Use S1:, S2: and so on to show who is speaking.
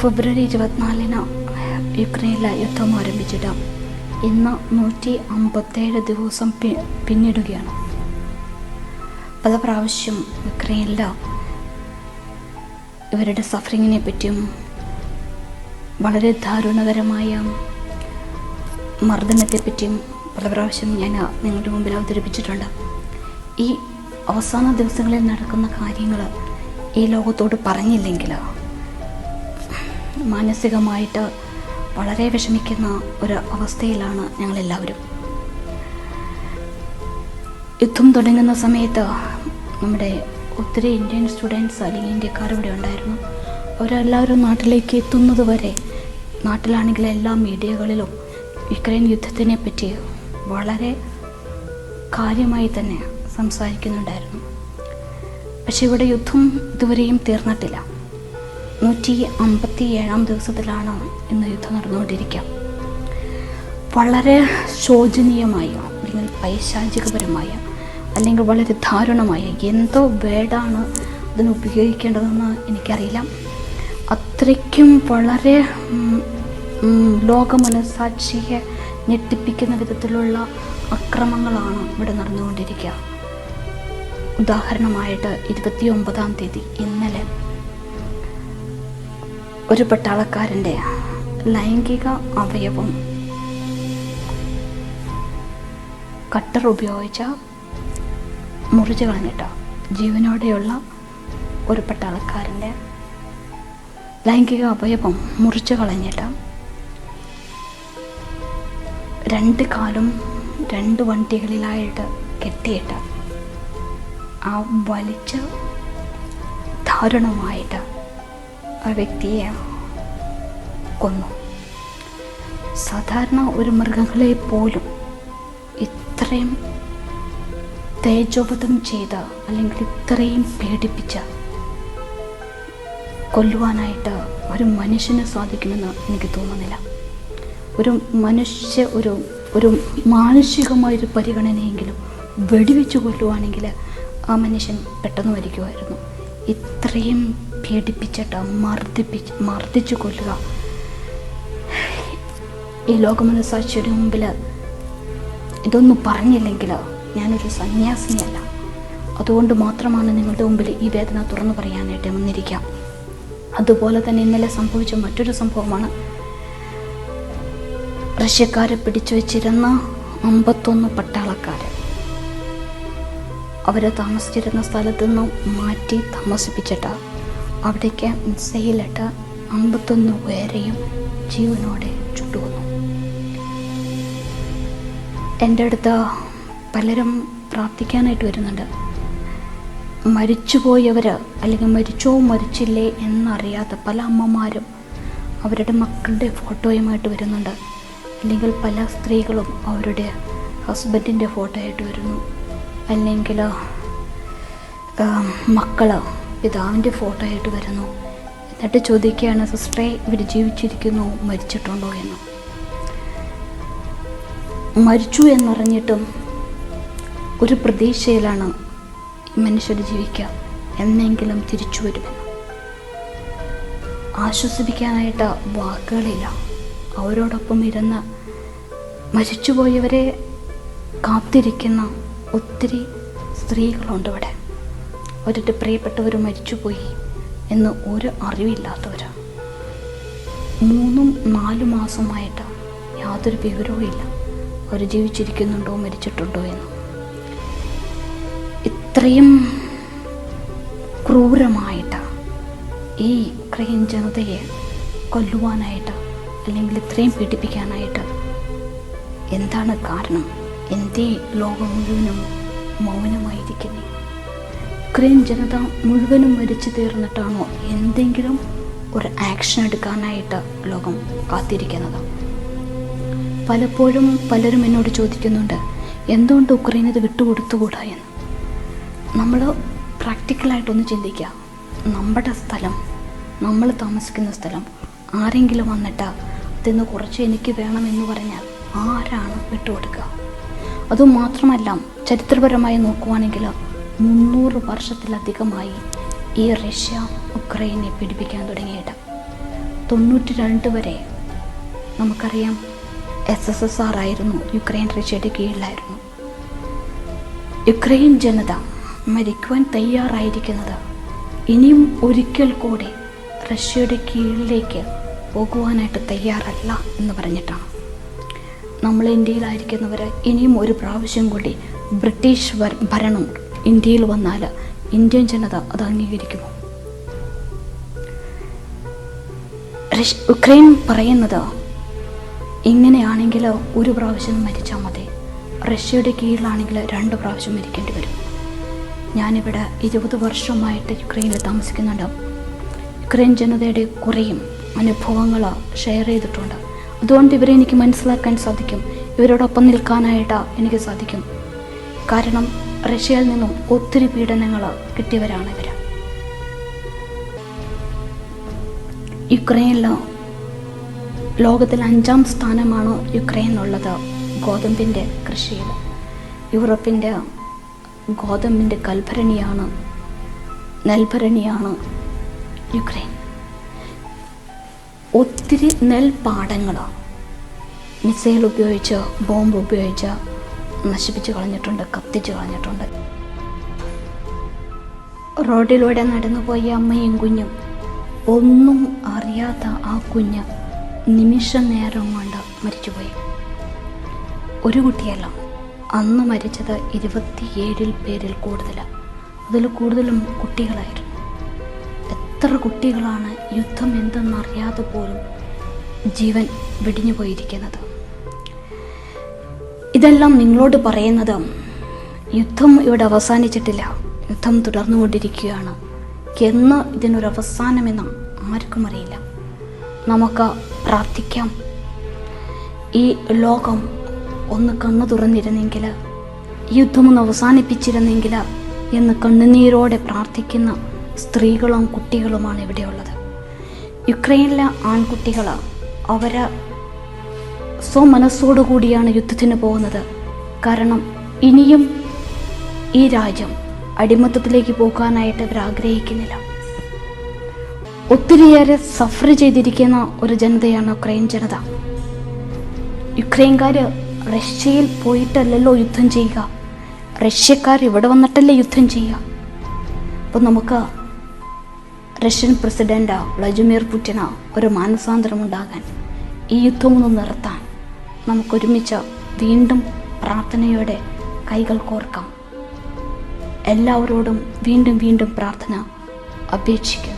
S1: ഫെബ്രുവരി ഇരുപത്തിനാലിന് യുക്രൈനിലെ യുദ്ധം ആരംഭിച്ചിട്ട് ഇന്ന് നൂറ്റി അമ്പത്തേഴ് ദിവസം പി പിന്നിടുകയാണ്. പല പ്രാവശ്യം യുക്രൈനിൽ ഇവരുടെ സഫറിങ്ങിനെ പറ്റിയും വളരെ ദാരുണകരമായ മർദ്ദനത്തെപ്പറ്റിയും പല പ്രാവശ്യം ഞാൻ നിങ്ങളുടെ മുമ്പിൽ അവതരിപ്പിച്ചിട്ടുണ്ട്. ഈ അവസാന ദിവസങ്ങളിൽ നടക്കുന്ന കാര്യങ്ങൾ ഈ ലോകത്തോട് പറഞ്ഞില്ലെങ്കിൽ മാനസികമായിട്ട് വളരെ വിഷമിക്കുന്ന ഒരു അവസ്ഥയിലാണ് ഞങ്ങളെല്ലാവരും. യുദ്ധം തുടങ്ങുന്ന സമയത്ത് നമ്മുടെ ഒത്തിരി ഇന്ത്യൻ സ്റ്റുഡൻസ് അല്ലെങ്കിൽ ഇന്ത്യക്കാർ ഇവിടെ ഉണ്ടായിരുന്നു. അവരെല്ലാവരും നാട്ടിലേക്ക് എത്തുന്നത് വരെ നാട്ടിലാണെങ്കിൽ എല്ലാ മീഡിയകളിലും യുക്രൈൻ യുദ്ധത്തിനെ പറ്റി വളരെ കാര്യമായി തന്നെ സംസാരിക്കുന്നുണ്ടായിരുന്നു. പക്ഷെ ഇവിടെ യുദ്ധം ഇതുവരെയും തീർന്നിട്ടില്ല. നൂറ്റി അമ്പത്തി ഏഴാം ദിവസത്തിലാണ് ഇന്ന് യുദ്ധം നടന്നുകൊണ്ടിരിക്കുക. വളരെ ശോചനീയമായ അല്ലെങ്കിൽ പൈശാചികപരമായ അല്ലെങ്കിൽ വളരെ ദാരുണമായ എന്തോ വേർഡാണ് അതിന് ഉപയോഗിക്കേണ്ടതെന്ന് എനിക്കറിയില്ല. അത്രയ്ക്കും വളരെ ലോകമനസാക്ഷിയെ ഞെട്ടിപ്പിക്കുന്ന വിധത്തിലുള്ള അക്രമങ്ങളാണ് ഇവിടെ നടന്നുകൊണ്ടിരിക്കുക. ഉദാഹരണമായിട്ട് ഇരുപത്തി ഒമ്പതാം തീയതി ഇന്നലെ ഒരു പട്ടാളക്കാരന്റെ ലൈംഗിക അവയവം. കട്ടർ ഉപയോഗിച്ച മുറിച്ച് കളഞ്ഞിട്ട ജീവനോടെയുള്ള ഒരു പട്ടാളക്കാരന്റെ ലൈംഗിക അവയവം മുറിച്ച് കളഞ്ഞിട്ട് രണ്ട് കാലും രണ്ട് വണ്ടികളിലായിട്ട് കെട്ടിയിട്ട് ആ വലിച്ച ദാരുണമായിട്ട് ആ കൊന്നു. സാധാരണ ഒരു മൃഗങ്ങളെ പോലും ഇത്രയും തേജോപതം ചെയ്ത അല്ലെങ്കിൽ ഇത്രയും പേടിപ്പിച്ച കൊല്ലുവാനായിട്ട് ഒരു മനുഷ്യന് സാധിക്കുമെന്ന് എനിക്ക് തോന്നുന്നില്ല. ഒരു മനുഷ്യ ഒരു ഒരു മാനുഷികമായൊരു പരിഗണനയെങ്കിലും വെടിവെച്ച് കൊല്ലുവാണെങ്കിൽ ആ മനുഷ്യൻ പെട്ടെന്ന് മരിക്കുമായിരുന്നു. ഇത്രയും പീഡിപ്പിച്ചിട്ട് മർദ്ദിപ്പിച്ച് മർദ്ദിച്ചു കൊല്ലുക. ഈ ലോകമെന്ന ലോകമനസാക്ഷിയുടെ മുമ്പിൽ ഇതൊന്നും പറഞ്ഞില്ലെങ്കിൽ ഞാനൊരു സന്യാസിനിയല്ല. അതുകൊണ്ട് മാത്രമാണ് നിങ്ങളുടെ മുമ്പിൽ ഈ വേദന തുറന്നു പറയാനായിട്ട് വന്നിരിക്കാം അതുപോലെ തന്നെ ഇന്നലെ സംഭവിച്ച മറ്റൊരു സംഭവമാണ്. റഷ്യക്കാരെ പിടിച്ചു വച്ചിരുന്ന അമ്പത്തൊന്ന് പട്ടാളക്കാർ അവരെ താമസിച്ചിരുന്ന സ്ഥലത്തു നിന്ന് മാറ്റി താമസിപ്പിച്ചിട്ട്. അവിടേക്ക് മിസൈലിട്ട് അമ്പത്തൊന്ന് പേരെയും ജീവനോടെ ചുട്ടുവന്നു എന്റെ അടുത്ത് പലരും പ്രാർത്ഥിക്കാനായിട്ട് വരുന്നുണ്ട്. മരിച്ചുപോയവർ അല്ലെങ്കിൽ മരിച്ചോ മരിച്ചില്ലേ എന്നറിയാത്ത പല അമ്മമാരും അവരുടെ മക്കളുടെ ഫോട്ടോയുമായിട്ട് വരുന്നുണ്ട്. അല്ലെങ്കിൽ പല സ്ത്രീകളും അവരുടെ ഹസ്ബൻഡിന്റെ ഫോട്ടോ ആയിട്ട് വരുന്നു. അല്ലെങ്കിൽ മക്കൾ പിതാവിന്റെ ഫോട്ടോ ആയിട്ട് വരുന്നു. എന്നിട്ട് ചോദിക്കുകയാണ് സിസ്റ്ററെ ഇവർ ജീവിച്ചിരിക്കുന്നു മരിച്ചിട്ടുണ്ടോ എന്ന്. മരിച്ചു എന്നറിഞ്ഞിട്ടും ഒരു പ്രതീക്ഷയിലാണ് മനുഷ്യർ ജീവിക്കുക. എന്നെങ്കിലും തിരിച്ചു വരുമെന്ന്. ആശ്വസിപ്പിക്കാനായിട്ട് വാക്കുകളില്ല. അവരോടൊപ്പം ഇരുന്ന് മരിച്ചുപോയവരെ കാത്തിരിക്കുന്ന ഒത്തിരി സ്ത്രീകളുണ്ട് ഇവിടെ. അവരുടെ പ്രിയപ്പെട്ടവർ മരിച്ചുപോയി എന്ന് ഒരു അറിവില്ലാത്തവരാണ് മൂന്നും നാലും മാസമായിട്ട് യാതൊരു വിവരവും ഇല്ല. അവർ ജീവിച്ചിരിക്കുന്നുണ്ടോ മരിച്ചിട്ടുണ്ടോ എന്ന്. ഇത്രയും ക്രൂരമായിട്ട് ഈ ഉക്രൈൻ ജനതയെ കൊല്ലുവാനായിട്ട് അല്ലെങ്കിൽ ഇത്രയും പീഡിപ്പിക്കാനായിട്ട്. എന്താണ് കാരണം? എന്തേ ലോകം മുഴുവനും മൗനമായിരിക്കുന്നത് ഉക്രൈൻ ജനത മുഴുവനും മരിച്ചു തീർന്നിട്ടാണോ എന്തെങ്കിലും ഒരു ആക്ഷൻ എടുക്കാനായിട്ട് ലോകം കാത്തിരിക്കുന്നത്? പലപ്പോഴും പലരും എന്നോട് ചോദിക്കുന്നുണ്ട് എന്തുകൊണ്ട് ഉക്രൈൻ ഇത് വിട്ടുകൊടുത്തുകൂടാ എന്ന്? നമ്മൾ പ്രാക്ടിക്കലായിട്ടൊന്ന് ചിന്തിക്കുക നമ്മുടെ സ്ഥലം നമ്മൾ താമസിക്കുന്ന സ്ഥലം ആരെങ്കിലും വന്നിട്ട് അതിന്ന് കുറച്ച് എനിക്ക് വേണമെന്ന് പറഞ്ഞാൽ ആരാണ് വിട്ടുകൊടുക്കുക? അതുമാത്രമല്ല ചരിത്രപരമായി നോക്കുവാണെങ്കിൽ മുന്നൂറ് വർഷത്തിലധികമായി ഈ റഷ്യ ഉക്രൈനെ പീഡിപ്പിക്കാൻ തുടങ്ങിയിട്ട് തൊണ്ണൂറ്റി രണ്ട് വരെ നമുക്കറിയാം എസ് എസ് എസ് ആർ ആയിരുന്നു യുക്രൈൻ റഷ്യയുടെ കീഴിലായിരുന്നു. യുക്രൈൻ ജനത മരിക്കുവാൻ തയ്യാറായിരിക്കുന്നത് ഇനിയും ഒരിക്കൽ കൂടി റഷ്യയുടെ കീഴിലേക്ക് പോകുവാനായിട്ട് തയ്യാറല്ല എന്ന് പറഞ്ഞിട്ടാണ്. നമ്മൾ ഇന്ത്യയിലായിരിക്കുന്നവർ ഇനിയും ഒരു പ്രാവശ്യം കൂടി ബ്രിട്ടീഷ് ഭരണം ഇന്ത്യയിൽ വന്നാൽ ഇന്ത്യൻ ജനത അത് അംഗീകരിക്കുമോ? യുക്രൈൻ പറയുന്നത് ഇങ്ങനെയാണെങ്കിൽ ഒരു പ്രാവശ്യം മരിച്ചാൽ മതി. റഷ്യയുടെ കീഴിലാണെങ്കിൽ രണ്ട് പ്രാവശ്യം മരിക്കേണ്ടി വരും. ഞാനിവിടെ ഇരുപത് വർഷമായിട്ട് യുക്രൈനിൽ താമസിക്കുന്നുണ്ട്. യുക്രൈൻ ജനതയുടെ കുറേയും അനുഭവങ്ങൾ ഷെയർ ചെയ്തിട്ടുണ്ട്. അതുകൊണ്ട് ഇവരെ എനിക്ക് മനസ്സിലാക്കാൻ സാധിക്കും. ഇവരോടൊപ്പം നിൽക്കാനായിട്ട് എനിക്ക് സാധിക്കും. കാരണം റഷ്യയിൽ നിന്നും ഒത്തിരി പീഡനങ്ങൾ കിട്ടിയവരാണ് ഇവർ യുക്രൈനിൽ ലോകത്തിൽ അഞ്ചാം സ്ഥാനമാണ് യുക്രൈൻ യുക്രൈനുള്ളത് ഗോതമ്പിന്റെ കൃഷിയിൽ. യൂറോപ്പിന്റെ ഗോതമ്പിന്റെ കൽഭരണിയാണ് നെൽഭരണിയാണ് യുക്രൈൻ. ഒത്തിരി നെൽപ്പാടങ്ങൾ മിസൈൽ ഉപയോഗിച്ച് ബോംബ് ഉപയോഗിച്ച് നശിപ്പിച്ച് കളഞ്ഞിട്ടുണ്ട് കത്തിച്ചു കളഞ്ഞിട്ടുണ്ട്. റോഡിലൂടെ നടന്നുപോയ അമ്മയും കുഞ്ഞും ഒന്നും അറിയാത്ത ആ കുഞ്ഞ് നിമിഷ നേരം കൊണ്ട് മരിച്ചുപോയി. ഒരു കുട്ടിയല്ല അന്ന് മരിച്ചത് ഇരുപത്തിയേഴിൽ പേരിൽ കൂടുതൽ അതിൽ കൂടുതലും കുട്ടികളായിരുന്നു. എത്ര കുട്ടികളാണ് യുദ്ധം എന്തെന്നറിയാതെ പോലും ജീവൻ വെടിഞ്ഞു പോയിരിക്കുന്നത്. ഇതെല്ലാം നിങ്ങളോട് പറയുന്നത് യുദ്ധം ഇവിടെ അവസാനിച്ചിട്ടില്ല. യുദ്ധം തുടർന്നുകൊണ്ടിരിക്കുകയാണ്. എന്ന് ഇതിനൊരു അവസാനമെന്ന് ആർക്കും അറിയില്ല. നമുക്ക് പ്രാർത്ഥിക്കാം. ഈ ലോകം ഒന്ന് കണ്ണു തുറന്നിരുന്നെങ്കിൽ യുദ്ധമൊന്ന് അവസാനിപ്പിച്ചിരുന്നെങ്കിൽ എന്ന് കണ്ണുനീരോടെ പ്രാർത്ഥിക്കുന്ന സ്ത്രീകളും കുട്ടികളുമാണ് ഇവിടെയുള്ളത്. യുക്രൈനിലെ ആൺകുട്ടികൾ അവർ സ്വമനസ്സോടു കൂടിയാണ് യുദ്ധത്തിന് പോകുന്നത്. കാരണം ഇനിയും ഈ രാജ്യം അടിമത്തത്തിലേക്ക് പോകാനായിട്ട് അവർ ആഗ്രഹിക്കുന്നില്ല. ഒത്തിരിയേറെ സഫർ ചെയ്തിരിക്കുന്ന ഒരു ജനതയാണ് ഉക്രൈൻ ജനത. യുക്രൈൻകാർ റഷ്യയിൽ പോയിട്ടല്ലല്ലോ യുദ്ധം ചെയ്യുക. റഷ്യക്കാർ ഇവിടെ വന്നിട്ടല്ലേ യുദ്ധം ചെയ്യുക. അപ്പം നമുക്ക് റഷ്യൻ പ്രസിഡന്റ് വ്ളാഡിമിർ പുടിന് ഒരു മാനസാന്തരം ഉണ്ടാകാൻ ഈ യുദ്ധമൊന്ന് നിർത്താൻ നമുക്കൊരുമിച്ച് വീണ്ടും പ്രാർത്ഥനയോടെ കൈകൾ കോർക്കാം. എല്ലാവരോടും വീണ്ടും വീണ്ടും പ്രാർത്ഥന അപേക്ഷിക്കുന്നു